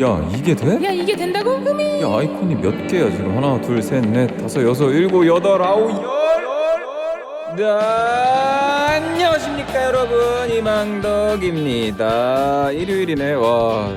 야 이게 돼? 야 이게 된다고? 흠이. 야 아이콘이 몇 개야 지금? 하나 둘 셋 넷 다섯 여섯 일곱 여덟 아홉 열! 네, 안녕하십니까 여러분. 이망덕입니다. 일요일이네. 와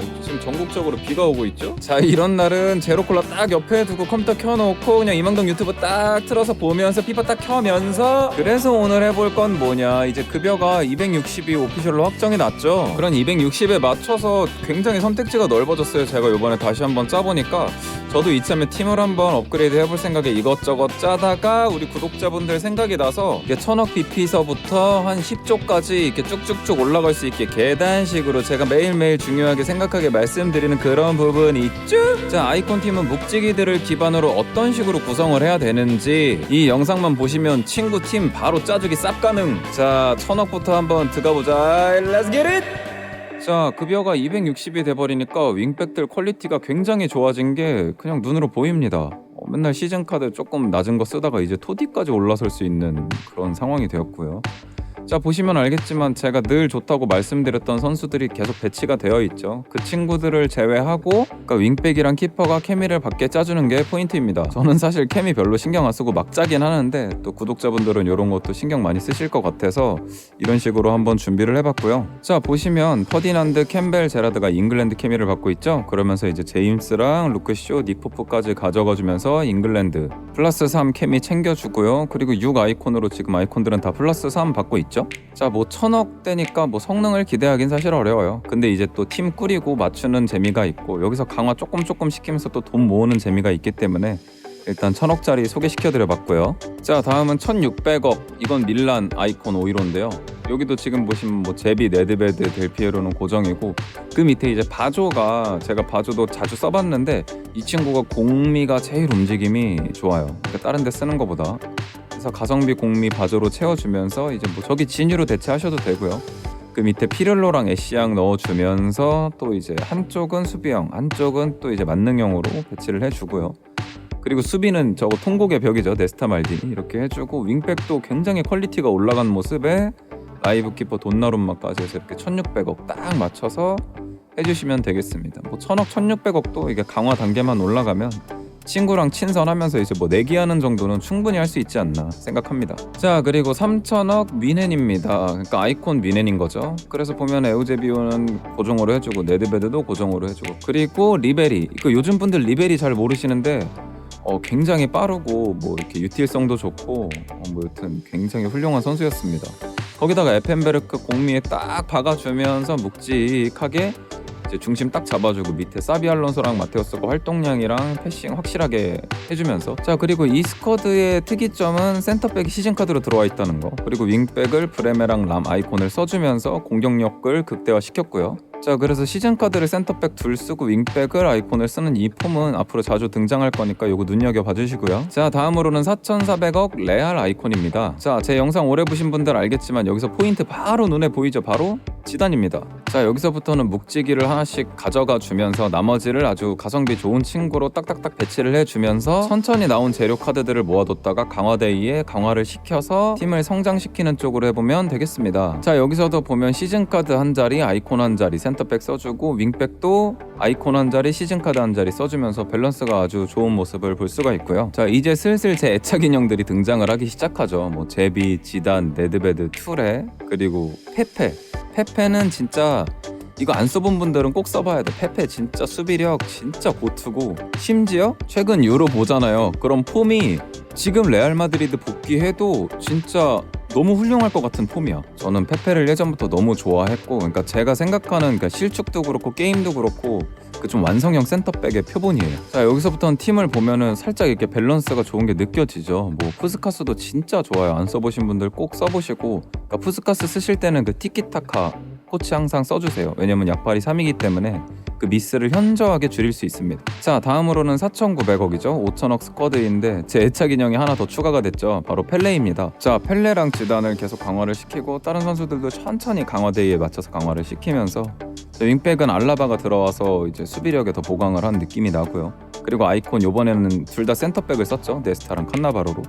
전국적으로 비가 오고 있죠? 자 이런 날은 제로콜라 딱 옆에 두고 컴퓨터 켜놓고 그냥 이망덕 유튜브 딱 틀어서 보면서 피파 딱 켜면서 그래서 오늘 해볼 건 뭐냐? 이제 급여가 260이 오피셜로 확정이 났죠? 그런 260에 맞춰서 굉장히 선택지가 넓어졌어요. 제가 요번에 다시 한번 짜보니까. 저도 이참에 팀을 한번 업그레이드 해볼 생각에 이것저것 짜다가 우리 구독자분들 생각이 나서 이게 천억 BP서부터 한 10조까지 이렇게 쭉쭉쭉 올라갈 수 있게 계단식으로 제가 매일매일 중요하게 생각하게 말씀 드리는 그런 부분이 있죠? 자 아이콘 팀은 묵직이들을 기반으로 어떤 식으로 구성을 해야 되는지 이 영상만 보시면 친구 팀 바로 짜주기 쌉 가능 자 천억부터 한번 들어가보자 Let's get it! 자 급여가 260이 돼버리니까 윙백들 퀄리티가 굉장히 좋아진 게 그냥 눈으로 보입니다. 어, 맨날 시즌 카드 조금 낮은 거 쓰다가 이제 토디까지 올라설 수 있는 그런 상황이 되었고요. 자 보시면 알겠지만 제가 늘 좋다고 말씀드렸던 선수들이 계속 배치가 되어 있죠. 그 친구들을 제외하고 그러니까 윙백이랑 키퍼가 케미를 받게 짜주는 게 포인트입니다. 저는 사실 케미 별로 신경 안 쓰고 막 짜긴 하는데 또 구독자분들은 이런 것도 신경 많이 쓰실 것 같아서 이런 식으로 한번 준비를 해봤고요. 자 보시면 퍼디난드, 캠벨, 제라드가 잉글랜드 케미를 받고 있죠. 그러면서 이제 제임스랑 루크쇼, 닉포프까지 가져가주면서 잉글랜드 플러스 3 케미 챙겨주고요. 그리고 6 아이콘으로 지금 아이콘들은 다 플러스 3 받고 있죠. 자 뭐 천억대니까 뭐 성능을 기대하긴 사실 어려워요. 근데 이제 또 팀 꾸리고 맞추는 재미가 있고 여기서 강화 조금 조금 시키면서 또 돈 모으는 재미가 있기 때문에 일단 천억짜리 소개시켜드려봤고요. 자 다음은 1600억 이건 밀란 아이콘 오이로인데요. 여기도 지금 보시면 뭐 제비, 네드베드, 델피에로는 고정이고 그 밑에 이제 바조가 제가 바조도 자주 써봤는데 이 친구가 공미가 제일 움직임이 좋아요. 그러니까 다른 데 쓰는 것보다 그래서 가성비 공미 바조로 채워주면서 이제 뭐 저기 진유로 대체하셔도 되고요. 그 밑에 피를로랑 애쉬양 넣어주면서 또 이제 한쪽은 수비형, 한쪽은 또 이제 만능형으로 배치를 해주고요. 그리고 수비는 저거 통곡의 벽이죠 네스타 말디니 이렇게 해주고 윙백도 굉장히 퀄리티가 올라간 모습에 라이브 키퍼 돈나룸마까지 해서 이렇게 1600억 딱 맞춰서 해주시면 되겠습니다 뭐 1000억 1600억도 이게 강화 단계만 올라가면 친구랑 친선하면서 이제 뭐 내기하는 정도는 충분히 할 수 있지 않나 생각합니다. 자 그리고 3천억 미넨입니다. 그러니까 아이콘 미넨인 거죠. 그래서 보면 에우제비오는 고정으로 해주고 네드베드도 고정으로 해주고 그리고 리베리. 그 요즘 분들 리베리 잘 모르시는데 어, 굉장히 빠르고 뭐 이렇게 유틸성도 좋고 어, 뭐 여튼 굉장히 훌륭한 선수였습니다. 거기다가 에펜베르크 공미에 딱 박아주면서 묵직하게 이제 중심 딱 잡아주고 밑에 사비 알론소랑 마테오스가 활동량이랑 패싱 확실하게 해주면서. 자 그리고 이 스쿼드의 특이점은 센터백이 시즌 카드로 들어와 있다는 거. 그리고 윙백을 브레메랑 람 아이콘을 써주면서 공격력을 극대화 시켰고요 자 그래서 시즌 카드를 센터백 둘 쓰고 윙백을 아이콘을 쓰는 이 폼은 앞으로 자주 등장할 거니까 요거 눈여겨 봐주시고요. 자 다음으로는 4,400억 레알 아이콘입니다. 자 제 영상 오래 보신 분들 알겠지만 여기서 포인트 바로 눈에 보이죠? 바로 지단입니다. 자 여기서부터는 묵직이를 하나씩 가져가 주면서 나머지를 아주 가성비 좋은 친구로 딱딱딱 배치를 해주면서 천천히 나온 재료 카드들을 모아뒀다가 강화데이에 강화를 시켜서 팀을 성장시키는 쪽으로 해보면 되겠습니다. 자 여기서도 보면 시즌 카드 한 자리 아이콘 한 자리 센터 백 써주고 윙백도 아이콘 한 자리 시즌 카드 한 자리 써주면서 밸런스가 아주 좋은 모습을 볼 수가 있고요 자 이제 슬슬 제 애착 인형들이 등장을 하기 시작하죠 뭐 제비, 지단, 네드베드, 툴레 그리고 페페 페페는 진짜 이거 안 써본 분들은 꼭 써봐야 돼. 페페 진짜 수비력 진짜 고투고 심지어 최근 유로 보잖아요. 그럼 폼이 지금 레알 마드리드 복귀해도 진짜 너무 훌륭할 것 같은 폼이야. 저는 페페를 예전부터 너무 좋아했고, 그러니까 제가 생각하는 그러니까 실축도 그렇고 게임도 그렇고 그 좀 완성형 센터백의 표본이에요. 자 여기서부터는 팀을 보면은 살짝 이렇게 밸런스가 좋은 게 느껴지죠. 뭐 푸스카스도 진짜 좋아요. 안 써보신 분들 꼭 써보시고, 그러니까 푸스카스 쓰실 때는 그 티키타카 코치 항상 써주세요. 왜냐면 약발이 3이기 때문에 그 미스를 현저하게 줄일 수 있습니다. 자 다음으로는 4,900억이죠. 5천억 스쿼드인데 제 애착 인형이 하나 더 추가가 됐죠. 바로 펠레입니다. 자 펠레랑 지단을 계속 강화를 시키고 다른 선수들도 천천히 강화대에 맞춰서 강화를 시키면서 윙백은 알라바가 들어와서 이제 수비력에 더 보강을 한 느낌이 나고요. 그리고 아이콘 요번에는 둘 다 센터백을 썼죠. 네스타랑 칸나바로로.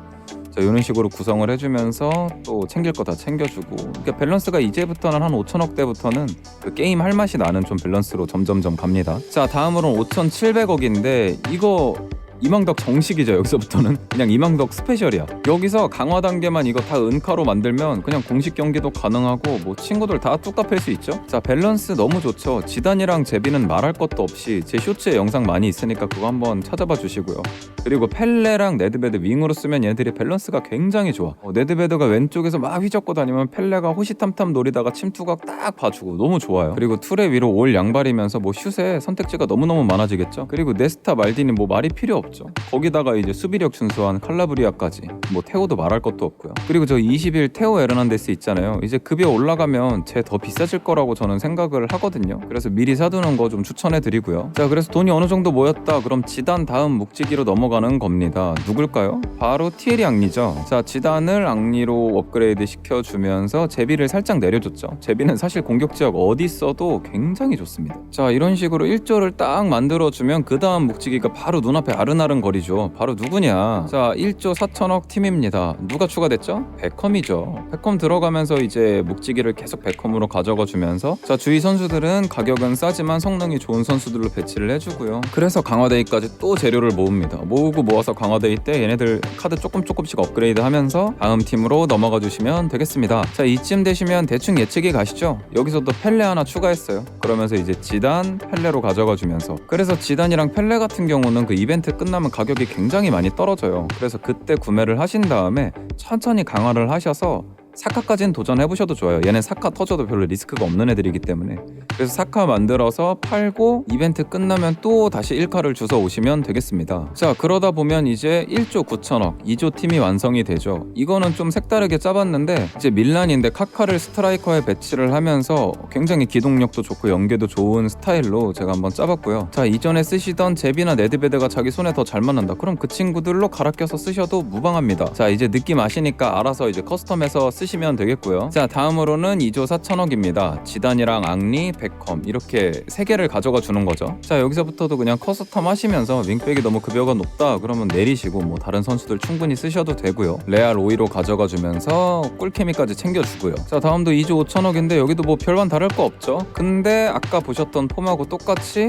자, 자, 이런 식으로 구성을 해주면서 또 챙길 거 다 챙겨주고. 그러니까 밸런스가 이제부터는 한 5천억 대부터는 그 게임 할 맛이 나는 좀 밸런스로 점점점 갑니다. 자 다음으로는 5,700억인데 이거 이망덕 정식이죠 여기서부터는. 그냥 이망덕 스페셜이야. 여기서 강화 단계만 이거 다 은카로 만들면 그냥 공식 경기도 가능하고 뭐 친구들 다 뚝딱 팰수 있죠? 자 밸런스 너무 좋죠. 지단이랑 제비는 말할 것도 없이 제 쇼츠에 영상 많이 있으니까 그거 한번 찾아봐 주시고요. 그리고 펠레랑 네드베드 윙으로 쓰면 얘네들이 밸런스가 굉장히 좋아. 어, 네드베드가 왼쪽에서 막 휘젓고 다니면 펠레가 호시탐탐 노리다가 침투각 딱 봐주고 너무 좋아요. 그리고 툴의 위로 올 양발이면서 뭐 슛에 선택지가 너무너무 많아지겠죠? 그리고 네스타 말디니 뭐 말이 필요 없 죠. 거기다가 이제 수비력 준수한 칼라브리아까지 뭐 테오도 말할 것도 없고요. 그리고 저 20일 테오 에르난데스 있잖아요. 이제 급여 올라가면 쟤더 비싸질 거라고 저는 생각을 하거든요. 그래서 미리 사두는 거 좀 추천해 드리고요. 자 그래서 돈이 어느 정도 모였다. 그럼 지단 다음 묵직이로 넘어가는 겁니다. 누굴까요? 바로 티에리 앙리죠. 자 지단을 앙리로 업그레이드 시켜주면서 제비를 살짝 내려줬죠. 제비는 사실 공격 지역 어디 있어도 굉장히 좋습니다. 자 이런 식으로 1조를 딱 만들어주면 그 다음 묵직이가 바로 눈앞에 아른 아른 거리죠. 바로 누구냐? 자 1조 4천억 팀입니다. 누가 추가됐죠? 베컴이죠. 베컴 들어가면서 이제 묵직이를 계속 베컴으로 가져가 주면서 자 주위 선수들은 가격은 싸지만 성능이 좋은 선수들로 배치를 해주고요. 그래서 강화데이까지 또 재료를 모읍니다. 모으고 모아서 강화데이 때 얘네들 카드 조금 조금씩 업그레이드 하면서 다음 팀으로 넘어가 주시면 되겠습니다. 자 이쯤 되시면 대충 예측이 가시죠? 여기서도 펠레 하나 추가했어요. 그러면서 이제 지단 펠레로 가져가 주면서. 그래서 지단이랑 펠레 같은 경우는 그 이벤트 끝 나면 가격이 굉장히 많이 떨어져요. 그래서 그때 구매를 하신 다음에 천천히 강화를 하셔서 사카까지는 도전해보셔도 좋아요. 얘는 사카 터져도 별로 리스크가 없는 애들이기 때문에. 그래서 사카 만들어서 팔고 이벤트 끝나면 또 다시 1카를 주워 오시면 되겠습니다. 자, 그러다 보면 이제 1조 9천억, 2조 팀이 완성이 되죠. 이거는 좀 색다르게 짜봤는데 이제 밀란인데 카카를 스트라이커에 배치를 하면서 굉장히 기동력도 좋고 연계도 좋은 스타일로 제가 한번 짜봤고요. 자, 이전에 쓰시던 제비나 네드베드가 자기 손에 더 잘 맞는다. 그럼 그 친구들로 갈아 껴서 쓰셔도 무방합니다. 자, 이제 느낌 아시니까 알아서 이제 커스텀해서 쓰 쓰시면 되겠고요. 자 다음으로는 2조 4천억입니다. 지단이랑 앙리, 베컴 이렇게 세 개를 가져가 주는 거죠. 자 여기서부터도 그냥 커스텀 하시면서 윙백이 너무 급여가 높다 그러면 내리시고 뭐 다른 선수들 충분히 쓰셔도 되고요. 레알 5위로 가져가 주면서 꿀케미까지 챙겨주고요. 자 다음도 2조 5천억인데 여기도 뭐 별반 다를 거 없죠. 근데 아까 보셨던 폼하고 똑같이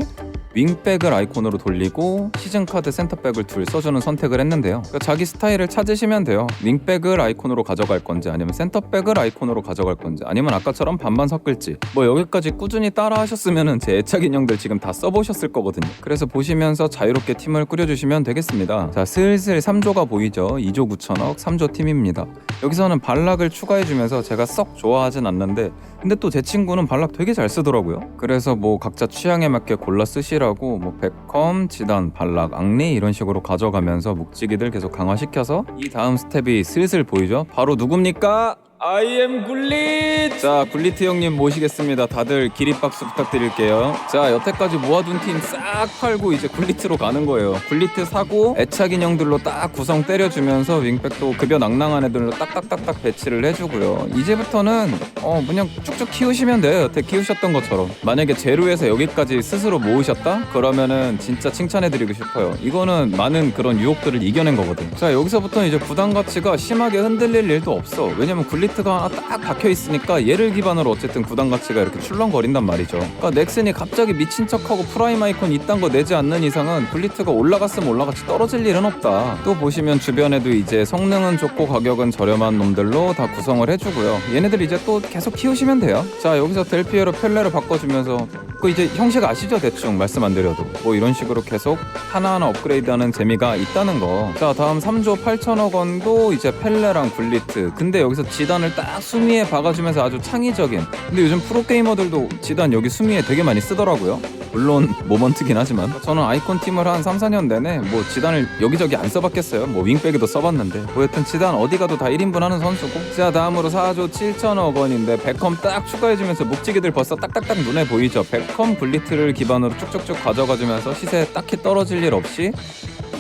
윙백을 아이콘으로 돌리고 시즌 카드 센터백을 둘 써주는 선택을 했는데요. 그러니까 자기 스타일을 찾으시면 돼요. 윙백을 아이콘으로 가져갈 건지 아니면 센터백을 아이콘으로 가져갈 건지 아니면 아까처럼 반반 섞을지 뭐 여기까지 꾸준히 따라 하셨으면은 제 애착 인형들 지금 다 써보셨을 거거든요. 그래서 보시면서 자유롭게 팀을 꾸려주시면 되겠습니다. 자 슬슬 3조가 보이죠? 2조 9천억 3조 팀입니다. 여기서는 발락을 추가해주면서 제가 썩 좋아하진 않는데 근데 또 제 친구는 발락 되게 잘 쓰더라고요. 그래서 뭐 각자 취향에 맞게 골라 쓰시라고 뭐 백컴, 지단, 발락, 앙리 이런 식으로 가져가면서 묵직이들 계속 강화시켜서 이 다음 스텝이 슬슬 보이죠? 바로 누굽니까? 아이엠 굴릿! 자, 굴리트 형님 모시겠습니다. 다들 기립박수 부탁드릴게요. 자, 여태까지 모아둔 팀 싹 팔고 이제 굴리트로 가는 거예요. 굴리트 사고 애착 인형들로 딱 구성 때려주면서 윙백도 급여 낭낭한 애들로 딱딱딱딱 배치를 해주고요. 이제부터는 어 그냥 쭉쭉 키우시면 돼요. 여태 키우셨던 것처럼. 만약에 제로에서 여기까지 스스로 모으셨다? 그러면은 진짜 칭찬해드리고 싶어요. 이거는 많은 그런 유혹들을 이겨낸 거거든. 자, 여기서부터는 이제 부담 가치가 심하게 흔들릴 일도 없어. 왜냐면 굴리트 굴리트가 하나 딱 박혀 있으니까 얘를 기반으로 어쨌든 구단 가치가 이렇게 출렁거린단 말이죠. 그러니까 넥슨이 갑자기 미친 척하고 프라임 아이콘 이딴 거 내지 않는 이상은 굴리트가 올라갔으면 올라갔지 떨어질 일은 없다. 또 보시면 주변에도 이제 성능은 좋고 가격은 저렴한 놈들로 다 구성을 해주고요. 얘네들 이제 또 계속 키우시면 돼요. 자 여기서 델피에로 펠레로 바꿔주면서 그 이제 형식 아시죠 대충 말씀 안 드려도 뭐 이런 식으로 계속 하나하나 업그레이드하는 재미가 있다는 거. 자 다음 3조 8천억 원도 이제 펠레랑 굴리트. 근데 여기서 지단 지단을 딱 수미에 박아주면서 아주 창의적인. 근데 요즘 프로게이머들도 지단 여기 수미에 되게 많이 쓰더라고요. 물론 모먼트긴 하지만. 저는 아이콘 팀을 한 3, 4년 내내 뭐 지단을 여기저기 안 써봤겠어요? 뭐 윙백에도 써봤는데. 뭐 여튼 지단 어디 가도 다 1인분 하는 선수고. 자 다음으로 4조 7천억 원인데 베컴 딱 추가해주면서 묵직이들 벌써 딱딱딱 눈에 보이죠? 베컴 블리트를 기반으로 쭉쭉쭉 가져가주면서 시세 딱히 떨어질 일 없이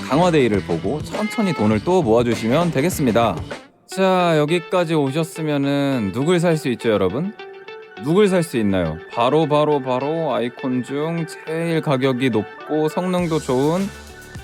강화데이를 보고 천천히 돈을 또 모아주시면 되겠습니다 자 여기까지 오셨으면은 누굴 살 수 있죠 여러분? 누굴 살 수 있나요? 바로 바로 바로 아이콘 중 제일 가격이 높고 성능도 좋은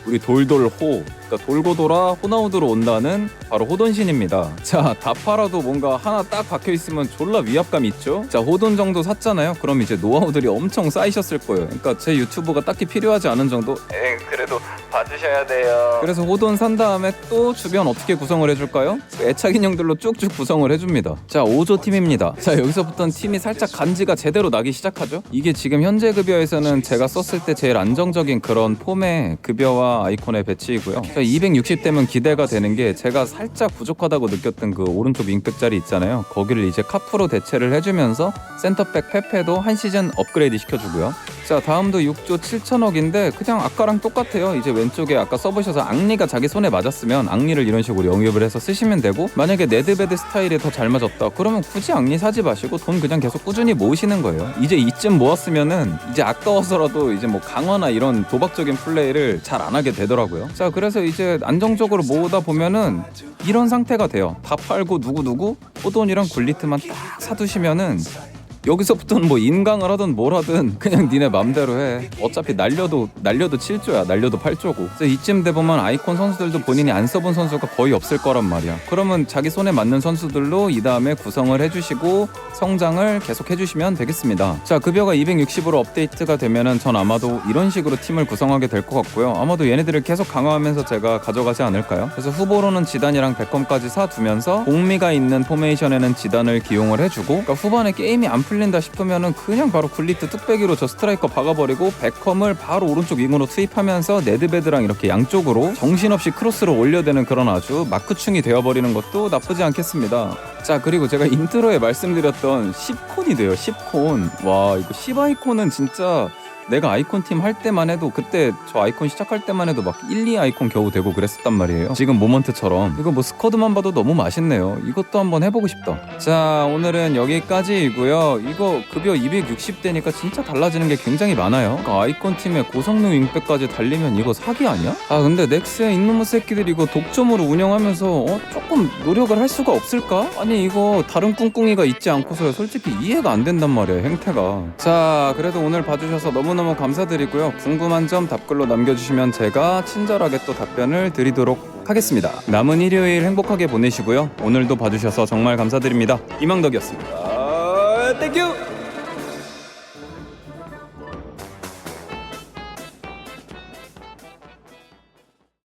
우리 돌돌호 그러니까 돌고 돌아 호나우드로 온다는 바로 호돈신입니다. 자다 팔아도 뭔가 하나 딱 박혀 있으면 졸라 위압감 있죠? 자 호돈 정도 샀잖아요? 그럼 이제 노하우들이 엄청 쌓이셨을 거예요. 그러니까 제 유튜브가 딱히 필요하지 않은 정도? 에 그래도 봐주셔야 돼요 그래서 호돈 산 다음에 또 주변 어떻게 구성을 해줄까요 애착 인형들로 쭉쭉 구성을 해줍니다 자 5조 팀입니다 자 여기서부터는 팀이 살짝 간지가 제대로 나기 시작하죠 이게 지금 현재 급여에서는 제가 썼을 때 제일 안정적인 그런 폼의 급여와 아이콘의 배치이고요. 260대면 기대가 되는 게 제가 살짝 부족하다고 느꼈던 그 오른쪽 윙백 자리 있잖아요. 거기를 이제 카프로 대체를 해주면서 센터백 페페도 한 시즌 업그레이드 시켜주고요. 자 다음도 6조 7천억인데 그냥 아까랑 똑같아요. 이제 왼쪽 에 아까 써보셔서 앙리가 자기 손에 맞았으면 앙리를 이런 식으로 영입을 해서 쓰시면 되고 만약에 네드베드 스타일이 더잘 맞았다 그러면 굳이 앙리 사지 마시고 돈 그냥 계속 꾸준히 모으시는 거예요. 이제 이쯤 모았으면은 이제 아까워서라도 이제 뭐 강화나 이런 도박적인 플레이를 잘 안 하게 되더라고요. 자 그래서 이제 안정적으로 모으다 보면은 이런 상태가 돼요. 다 팔고 누구 누구 호돈이랑 굴리트만 딱 사두시면은 여기서부터는 뭐 인강을 하든 뭘 하든 그냥 니네 맘대로 해. 어차피 날려도 날려도 7조야. 날려도 8조고. 그래서 이쯤 돼 보면 아이콘 선수들도 본인이 안 써본 선수가 거의 없을 거란 말이야. 그러면 자기 손에 맞는 선수들로 이 다음에 구성을 해주시고 성장을 계속 해주시면 되겠습니다. 자 급여가 260으로 업데이트가 되면은 전 아마도 이런 식으로 팀을 구성하게 될 것 같고요. 아마도 얘네들을 계속 강화하면서 제가 가져가지 않을까요? 그래서 후보로는 지단이랑 베컴까지 사두면서 공미가 있는 포메이션에는 지단을 기용을 해주고 그러니까 후반에 게임이 안 풀 린다 싶으면은 그냥 바로 굴리트 뚝배기로 저 스트라이커 박아버리고 베컴을 바로 오른쪽 윙으로 투입하면서 네드베드랑 이렇게 양쪽으로 정신없이 크로스를 올려대는 그런 아주 마크충이 되어버리는 것도 나쁘지 않겠습니다. 자 그리고 제가 인트로에 말씀드렸던 10콘이 돼요 10콘 와 이거 10아이콘은 진짜 내가 아이콘 팀 할 때만 해도 그때 저 아이콘 시작할 때만 해도 막 1, 2 아이콘 겨우 되고 그랬었단 말이에요. 지금 모먼트처럼 이거 뭐 스쿼드만 봐도 너무 맛있네요. 이것도 한번 해보고 싶다. 자 오늘은 여기까지이고요. 이거 급여 260대니까 진짜 달라지는 게 굉장히 많아요. 그러니까 아이콘 팀에 고성능 윙백까지 달리면 이거 사기 아니야? 아 근데 넥스의 이놈의 새끼들이 이거 독점으로 운영하면서 어, 조금 노력을 할 수가 없을까? 아니 이거 다른 꿍꿍이가 있지 않고서 솔직히 이해가 안 된단 말이에요 행태가. 자 그래도 오늘 봐주셔서 너무 너무너무 감사드리고요. 궁금한 점 답글로 남겨주시면 제가 친절하게 또 답변을 드리도록 하겠습니다. 남은 일요일 행복하게 보내시고요. 오늘도 봐주셔서 정말 감사드립니다. 이망덕이었습니다. 땡큐!